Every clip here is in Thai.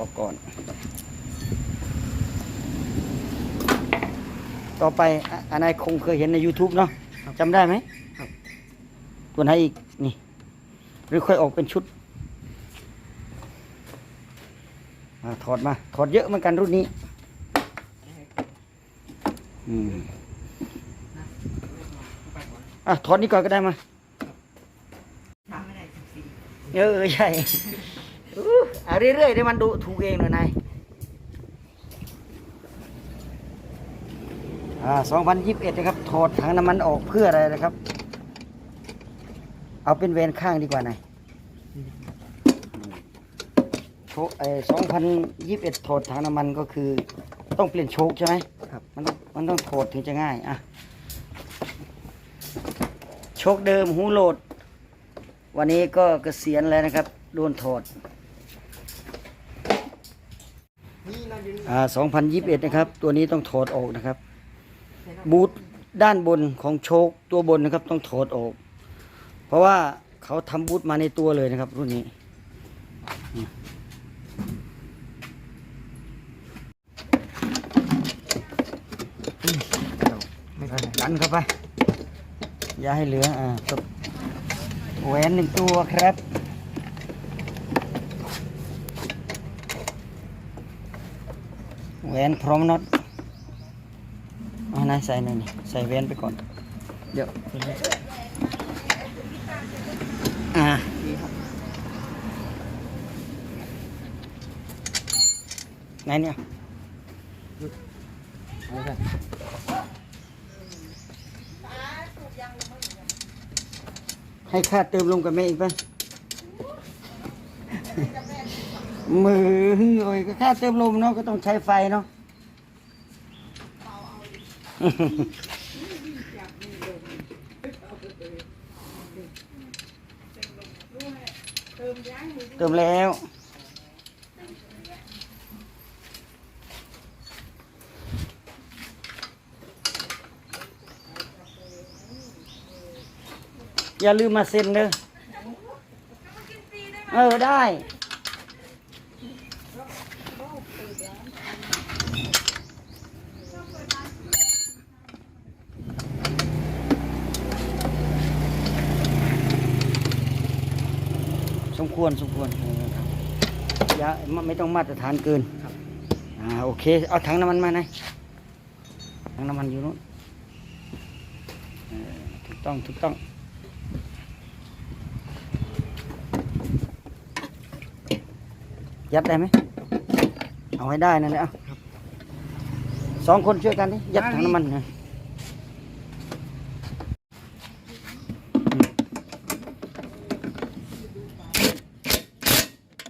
ออกก่อน ต่อไปอะอันนายคงเคยเห็นใน YouTube เนาะจำได้ไหมครับ ตัวไหนอีก นี่ หรือค่อยออกเป็นชุดอาถอดมา ถอดเยอะเหมือนกันรุ่นนี้ อืมอะถอดนี้ก่อนก็ได้มา ทำไม่ได้สิบสี่เออ ใช่อู้อะ เรื่อยๆได้มันดูถูกเองหน่อยนายอ่าสองพันยิบเอ็ดนะครับ ถอดถังน้ำมันออกเพื่ออะไรนะครับ เอาเป็นเวนข้างดีกว่านายโชคไอ้สองพันยิบเอ็ดถอดถังน้ำมันก็คือ ต้องเปลี่ยนโชคใช่ไหมครับมันต้องมันต้องถอดถึงจะง่ายอะโชคเดิมหูโหลด วันนี้ก็เกษียณแล้วนะครับ โดนถอด นี่เรา อยู่า2021 นะครับ ตัวนี้ต้องถอดออกนะครับ บูทด้านบนของโชคตัวบนนะครับ ต้องถอดออก เพราะว่าเขาทำบูทมาในตัวเลยนะครับ รุ่นนี้ ไม่ทันดันเข้าไป อย่าให้เหลือ อ่าแหวนหนึ่งตัวครับ แหวนพร้อมน็อตเอานายใส่หน่อยนี่ใส่แหวนไปก่อน เดี๋ยวอ่าไหนเนี่ยให้ค่าเติมลมกับแม่อีกป่ะมื อโอ้ยก็ค่าเติมลมเนาะก็ต้องใช้ไฟเนาะเติมแล้วอย่าลืมมาเซ็นเด้อเออได้ สมควรสมควรเออครับอย่าไม่ไม่ต้องมาตรฐานเกินครับอ่าโอเค เอาถังน้ำมันมาหน่อยถังน้ำมันอยู่นู้นเออถูกต้องถูกต้องยัดได้ไหม เอาให้ได้นั่นแหละเอาสองคนช่วยกันดิยัดถังน้ำมันนะ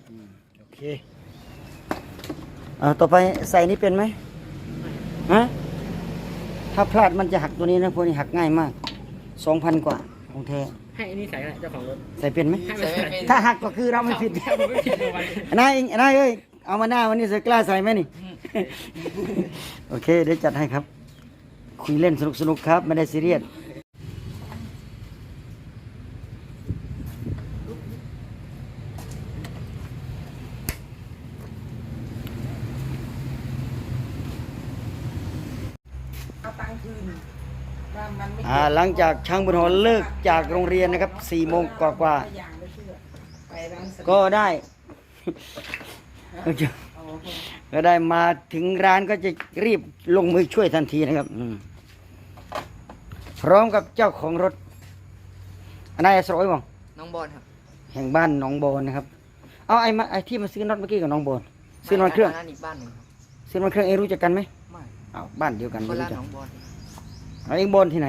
อืมโอเคเอาต่อไปใส่นี่เป็นไหมฮะถ้าพลาดมันจะหักตัวนี้นะพวกนี้หักง่ายมากสองพันกว่าของแท้ให้อันนี้ใส่ก็ได้เจ้าของรถใส่เป็นไหมให้มันใส่เป็นถ้าหักก็คือเราไม่ผิดผมไม่ผิดเลยวันนี้นายเองนายเอ้ย เอามาหน้าวันนี้เสือกล้าใส่ไหมนี่ โอเค เดี๋ยวจัดให้ครับ คุยเล่นสนุกสนุกๆครับ ไม่ได้ซีเรียสเอาตังค์คืนว่ามันไม่อ่าหลังจากช่างบุญหอเลิกจากโรงเรียนนะครับสี่โมงกว่าอย่างไม่เชื่อไปร้านๆก็ได้ ก็ได้มาถึงร้านก็จะรีบลงมือช่วยทันทีนะครับอืมพร้อมกับเจ้าของรถอันนายสรอยมั้งน้องบอลครับ แห่งบ้านหนองโบนนะครับ เอาไอ้มาไอ้ที่มาซื้อน็อตเมื่อกี้กับหน้องโบนซื้อน็อตเครื่องนั่นอีกบ้านหนึ่งครับซื้อน็อตเครื่องเองรู้จักกันไหมไม่เอาบ้านเดียวกันคนไม่ละรู้จักน้องบอลเอาเองโบนที่ไหน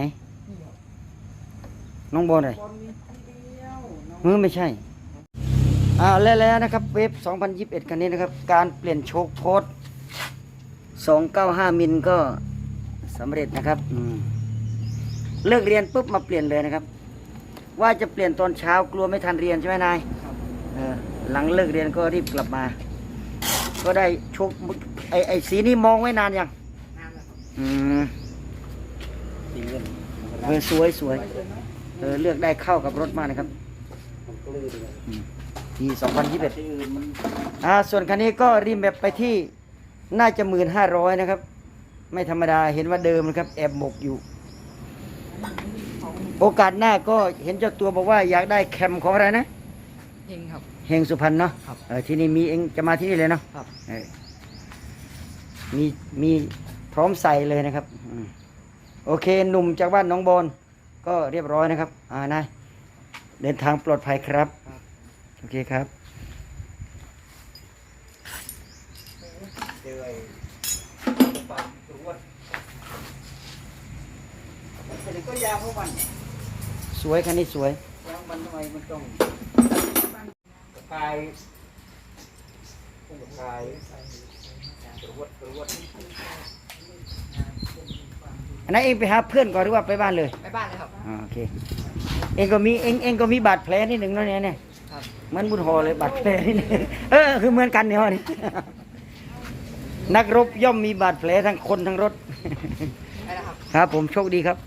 หน้องโบนอะไรบอลมีที่เดียวน้องมือไม่ใช่ อ่าแล้วแล้วนะครับเวฟ2021 คันนี้นะครับ การเปลี่ยนโชคโพส295 มิลก็สำเร็จนะครับอืมเลิกเรียนปุ๊บมาเปลี่ยนเลยนะครับ ว่าจะเปลี่ยนตอนเช้ากลัวไม่ทันเรียนใช่ไหมนายครับเออหลังเลิกเรียนก็รีบกลับมา ก็ได้โชคไอไอสีนี้มองไว้นานยังน้ำแล้วครับอืมเออสวยสวยเออเลือกได้เข้ากับรถมากนะครับอืมทีสองพันยี่ สิบเอ็ดที่อื่นมันอ่าส่วนคันนี้ก็รีแมปไปที่น่าจะหมื่นห้าร้อยนะครับ ไม่ธรรมดาเห็นว่าเดิมนะครับ แอบหมกอยู่ โอกาสหน้าก็เห็นเจ้าตัวบอกว่าอยากได้แคมของอะไรนะเฮงครับ เฮงสุพรรณเนาะครับเออที่นี่มีเองจะมาที่นี่เลยเนาะครับ เออมีมีพร้อมใส่เลยนะครับอืมโอเคหนุ่มจากบ้านหน้องบอนก็เรียบร้อยนะครับ อ่านายเดินทางปลอดภัยครับ โอเคครับเจอไอ้ปากตรวจก็ยาวเพราะวันสวยคันนี้สวยยางมันทำไมมันต้องกระกายกระกายตรวจตรวจอันนั้นเองไปหาเพื่อนก่อนหรือว่าไปบ้านเลย ไปบ้านเลยครับอ่าโอเค เองก็มีเองเองก็มีบาดแผลนิดหนึ่งเนาะเนี่ยเนี่ยครับ เหมือนบุญหอเลยบาดแผลนี่เออคือเหมือนกันเนี่ยฮะนี่นักรบย่อมมีบาดแผลทั้งคนทั้งรถ ครับผมโชคดีครับ